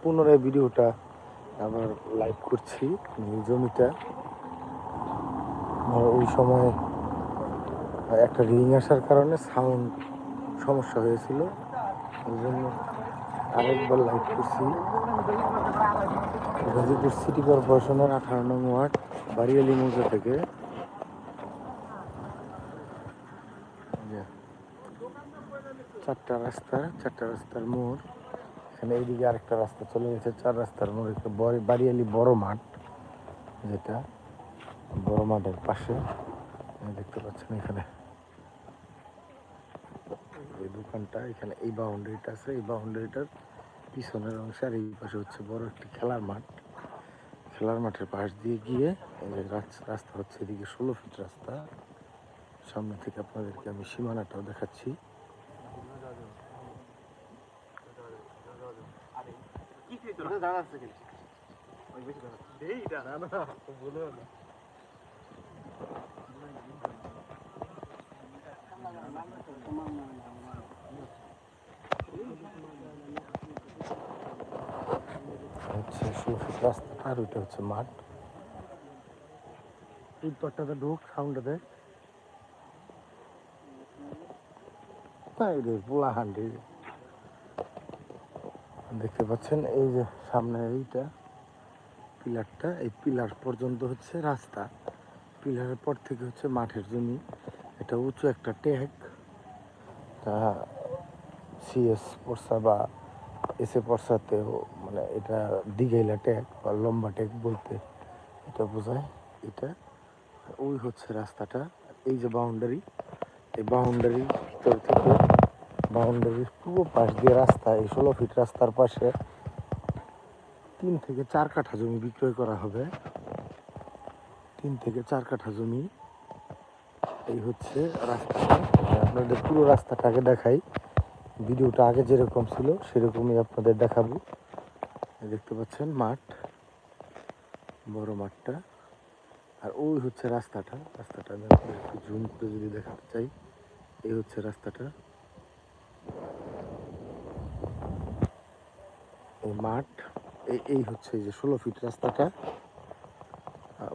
পুনরায় ভিডিওটা আবার লাইভ করছি জমিটা। ওই সময় একটা রিং আসার কারণে সাউন্ড সমস্যা হয়েছিল। ওই জন্য আরেকবার লাইভ করছি। গাজীপুর সিটি কর্পোরেশনের আঠারো নং ওয়ার্ড, বাড়িয়ালি মৌজা থেকে। চারটা রাস্তা, চারটা রাস্তার মোড়। এখানে এইদিকে আরেকটা রাস্তা চলে গেছে, চার রাস্তার বড়, বাড়িয়ালি বড় মাঠ, যেটা বড় মাঠের পাশে। দেখতে পাচ্ছেন এখানে। এই দোকানটা, এখানে এই বাউন্ডারিটা আছে, এই বাউন্ডারিটার পিছনের অংশে আর এই পাশে হচ্ছে বড় একটি খেলার মাঠ। খেলার মাঠের পাশ দিয়ে গিয়ে রাস্তা হচ্ছে এদিকে ষোলো ফিট রাস্তা। সামনে থেকে আপনাদেরকে আমি সীমানাটাও দেখাচ্ছি। হচ্ছে ষোলো রাস্তা আর ওইটা হচ্ছে মাঠ। উত্তরটাতে ঢুক সাউন্ডটা দেখ তাই রে পোলা হান্ডি পাচ্ছেন, এই যে সামনে এইটা, পিলারটা, এই পিলার পর্যন্ত হচ্ছে রাস্তা। পিলারের পর থেকে হচ্ছে মাঠের জমি। এটা উঁচু একটা ট্যাগ তা সিএস পর্সা বা এসে পর্সাতেও মানে এটা দিঘাইলা ট্যাগ বা লম্বা ট্যাগ বলতে এটা বোঝায়। এটা ওই হচ্ছে রাস্তাটা। এই যে বাউন্ডারি, এই বাউন্ডারি ভিতর থেকে বাউন্ডারির পুরো পাশ দিয়ে রাস্তা, এই ষোলো ফিট রাস্তার পাশে তিন থেকে চার কাঠা জমি বিক্রয় করা হবে। তিন থেকে চার কাঠা জমি। এই হচ্ছে রাস্তাটা আপনাদের পুরো রাস্তাটাকে দেখাই। ভিডিওটা আগে যেরকম ছিল, সেরকমই আপনাদের দেখাবো। দেখতে পাচ্ছেন মাঠ, বড় মাঠটা। আর ওই হচ্ছে রাস্তাটা। রাস্তাটা আমি আপনাদের একটু জুম করে যদি দেখাতে চাই, এই হচ্ছে রাস্তাটা। মাঠ। এই হচ্ছে যে ষোলো ফিট রাস্তাটা।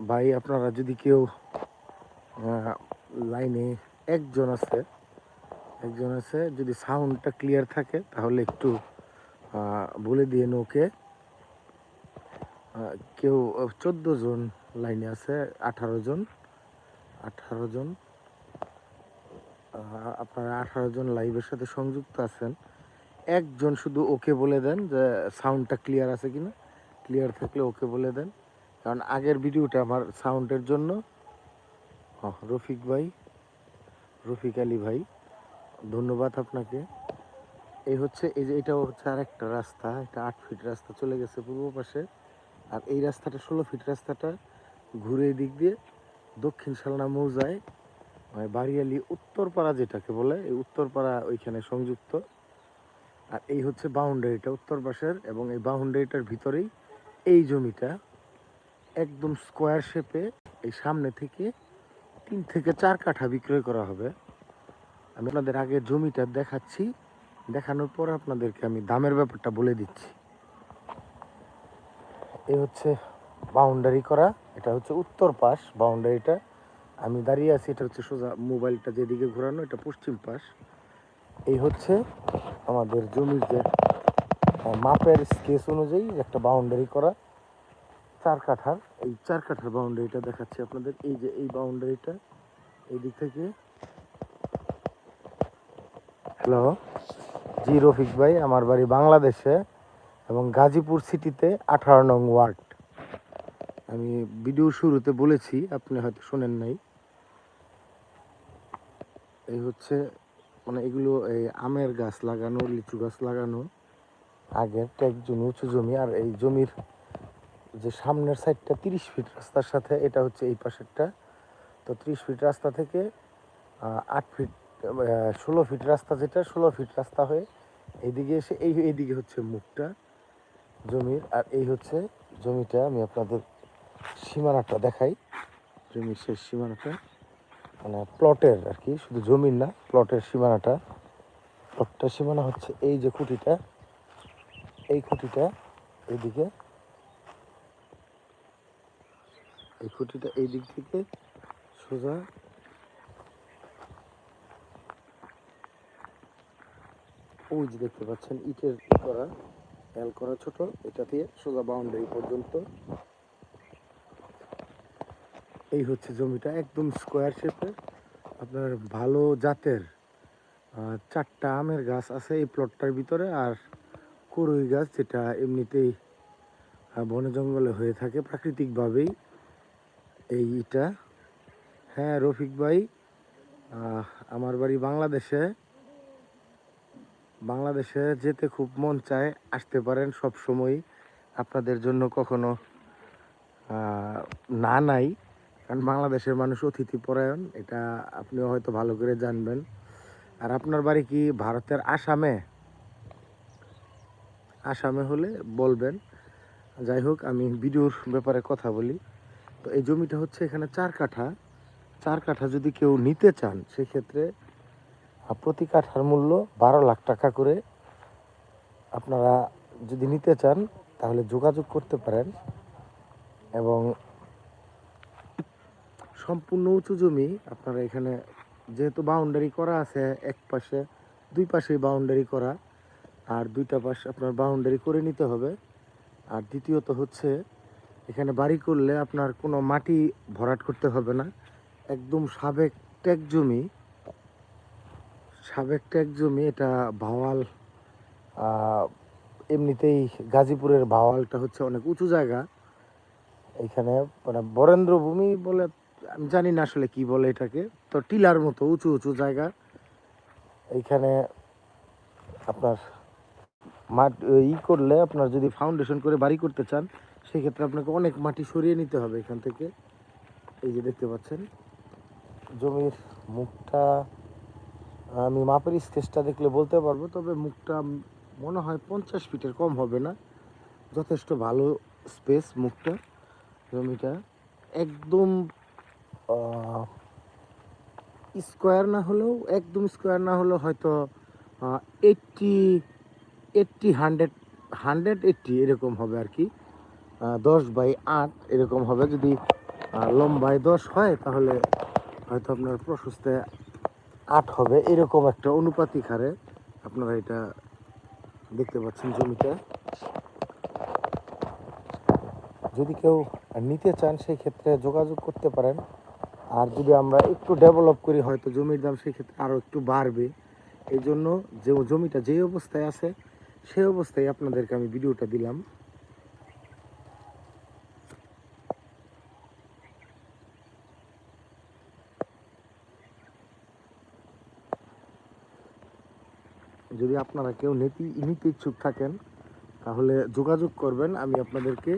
ভাই, আপনারা যদি কেউ লাইনে একজন আছে একজন আছে, যদি সাউন্ডটা ক্লিয়ার থাকে, তাহলে একটু বলে দিয়ে ওকে। কেউ চোদ্দ জন লাইনে আছে, আঠারো জন আঠারো জন। আপনারা আঠারো জন লাইভের সাথে সংযুক্ত আছেন। একজন শুধু ওকে বলে দেন যে সাউন্ডটা ক্লিয়ার আছে কি না ক্লিয়ার থাকলে ওকে বলে দেন। কারণ আগের ভিডিওটা আমার সাউন্ডের জন্য। রফিক ভাই, রফিক আলী ভাই, ধন্যবাদ আপনাকে। এই হচ্ছে, এই যে এটাও হচ্ছে আরেকটা রাস্তা, এটা আট ফিট রাস্তা চলে গেছে পূর্ব পাশে। আর এই রাস্তাটা, ষোলো ফিট রাস্তাটা ঘুরে দিক দিয়ে দক্ষিণ শালনা মৌজায় মানে বাড়িয়ালি উত্তরপাড়া যেটাকে বলে, এই উত্তরপাড়া ওইখানে সংযুক্ত। আর এই হচ্ছে বাউন্ডারিটা, উত্তর পাশের এবং এই বাউন্ডারিটার ভিতরেই এই জমিটা একদম স্কোয়ার শেপে এই সামনে থেকে তিন থেকে চার কাঠা বিক্রয় করা হবে। আমি আপনাদের আগে জমিটা দেখাচ্ছি, দেখানোর পর আপনাদেরকে আমি দামের ব্যাপারটা বলে দিচ্ছি। এই হচ্ছে বাউন্ডারি করা, এটা হচ্ছে উত্তর পাশ বাউন্ডারিটা। আমি দাঁড়িয়ে আছি, এটা হচ্ছে সোজা মোবাইলটা যেদিকে ঘোরানো, এটা পশ্চিম পাশ। এই হচ্ছে আমাদের জমির যে মাপের স্কেচ অনুযায়ী একটা বাউন্ডারি করা চার কাঠার। এই চার কাঠার বাউন্ডারিটা দেখাচ্ছি আপনাদের। এই যে এই বাউন্ডারিটা এই দিক থেকে। হ্যালো জি, রফিক ভাই, আমার বাড়ি বাংলাদেশে এবং গাজীপুর সিটিতে আঠারো নং ওয়ার্ড। আমি ভিডিও শুরুতে বলেছি, আপনি হয়তো শোনেন নাই। এই হচ্ছে মানে এগুলো এই আমের গাছ লাগানো, লিচু গাছ লাগানো। আগের ট্যাগ জমি, উঁচু জমি, আর এই জমির যে সামনের সাইডটা তিরিশ ফিট রাস্তার সাথে, এটা হচ্ছে এই পাশেরটা। তো ত্রিশ ফিট রাস্তা থেকে আট ফিট ষোলো ফিট রাস্তা যেটা, ষোলো ফিট রাস্তা হয়ে এইদিকে এসে, এই এইদিকে হচ্ছে মুখটা, জমির। আর এই হচ্ছে জমিটা, আমি আপনাদের সীমানাটা দেখাই। জমির শেষ সীমানাটা। মানে প্লটের আর কি, শুধু জমির না প্লটের সীমানাটা। প্লটটার সীমানা হচ্ছে এই যে খুঁটিটা, এই খুঁটিটা এইদিকে। এই খুঁটিটা এই দিক থেকে সোজা। যে দেখতে পাচ্ছেন, ইটের করা এল করা ছোট, এটা দিয়ে সোজা বাউন্ডারি পর্যন্ত। এই হচ্ছে জমিটা, একদম স্কোয়ার শেপের আপনার ভালো জাতের চারটা আমের গাছ আছে এই প্লটটার ভিতরে, আর করই গাছ যেটা এমনিতেই বনে জঙ্গলে হয়ে থাকে প্রাকৃতিকভাবেই। এই ইটা। হ্যাঁ রফিক ভাই আমার বাড়ি বাংলাদেশে। বাংলাদেশে যেতে খুব মন চায়, আসতে পারেন সব সময় আপনাদের জন্য কখনো না নাই। কারণ বাংলাদেশের মানুষ অতিথি পরায়ণ, এটা আপনিও হয়তো ভালো করে জানবেন। আর আপনার বাড়ি কি ভারতের আসামে? আসামে হলে বলবেন। যাই হোক, আমি ভিডিওর ব্যাপারে কথা বলি। তো এই জমিটা হচ্ছে এখানে চার কাঠা। চার কাঠা যদি কেউ নিতে চান, সেক্ষেত্রে প্রতি কাঠার মূল্য বারো লাখ টাকা করে আপনারা যদি নিতে চান, তাহলে যোগাযোগ করতে পারেন। এবং সম্পূর্ণ উঁচু জমি, আপনারা এখানে যেহেতু বাউন্ডারি করা আছে, এক পাশে, দুই পাশেই বাউন্ডারি করা, আর দুইটা পাশ আপনার বাউন্ডারি করে নিতে হবে। আর দ্বিতীয়ত হচ্ছে, এখানে বাড়ি করলে আপনার কোনো মাটি ভরাট করতে হবে না। একদম সাবেক ট্যাক জমি, সাবেক ট্যাক জমি, এটা ভাওয়াল এমনিতেই গাজীপুরের ভাওয়ালটা হচ্ছে অনেক উঁচু জায়গা। এখানে মানে বরেন্দ্র ভূমি বলে আমি জানি না আসলে কি বলে এটাকে। তো টিলার মতো, উঁচু উঁচু জায়গা। এইখানে আপনার মাঠ ই করলে আপনার যদি ফাউন্ডেশন করে বাড়ি করতে চান, সেক্ষেত্রে আপনাকে অনেক মাটি সরিয়ে নিতে হবে এখান থেকে। এই যে দেখতে পাচ্ছেন, জমির মুখটা আমি মাপের স্কেচটা দেখলে বলতে পারব, তবে মুখটা মনে হয় পঞ্চাশ ফিটের কম হবে না। যথেষ্ট ভালো স্পেস মুখটা, জমিটা। একদম স্কোয়ার না হলেও, একদম স্কোয়ার না হলেও হয়তো eighty eighty hundred hundred eighty এরকম হবে আর কি। দশ বাই আট এরকম হবে। যদি লম্বায় দশ হয়, তাহলে হয়তো আপনার প্রশস্তে আট হবে। এরকম একটা অনুপাতিক হারে আপনারা এটা দেখতে পাচ্ছেন জমিটা যদি কেউ নিতে চান, সেই ক্ষেত্রে যোগাযোগ করতে পারেন। আর যদি আমরা একটু ডেভেলপ করি, হয়তো জমির দাম সেই ক্ষেত্রে আরও একটু বাড়বে। এই জন্য যে জমিটা যে অবস্থায় আছে, সেই অবস্থায় আপনাদেরকে আমি ভিডিওটা দিলাম। যদি আপনারা কেউ নিতে নিতে ইচ্ছুক থাকেন, তাহলে যোগাযোগ করবেন। আমি আপনাদেরকে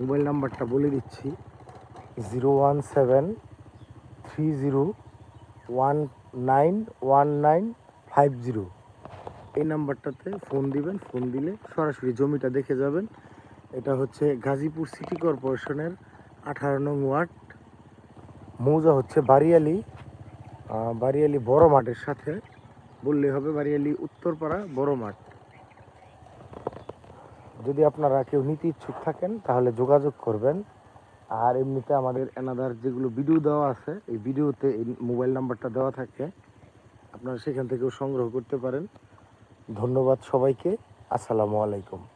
মোবাইল নাম্বারটা বলে দিচ্ছি। Zero one seven three zero one nine one nine five zero এই নাম্বারটাতে ফোন দিবেন, ফোন দিলে সরাসরি জমিটা দেখে যাবেন। এটা হচ্ছে গাজীপুর সিটি কর্পোরেশনের আঠারো নং ওয়ার্ড। মৌজা হচ্ছে বারিয়ালি বারিয়ালি বড় মাঠের সাথে বললে হবে বারিয়ালি উত্তরপাড়া বড় মাঠ। যদি আপনারা কেউ নিতে ইচ্ছুক থাকেন, তাহলে যোগাযোগ করবেন। আর এমনিতে আমাদের এনাদার যেগুলো ভিডিও দেওয়া আছে, এই ভিডিওতে এই মোবাইল নাম্বারটা দেওয়া থাকে। আপনারা সেখান থেকেও সংগ্রহ করতে পারেন। ধন্যবাদ সবাইকে। আসসালামু আলাইকুম।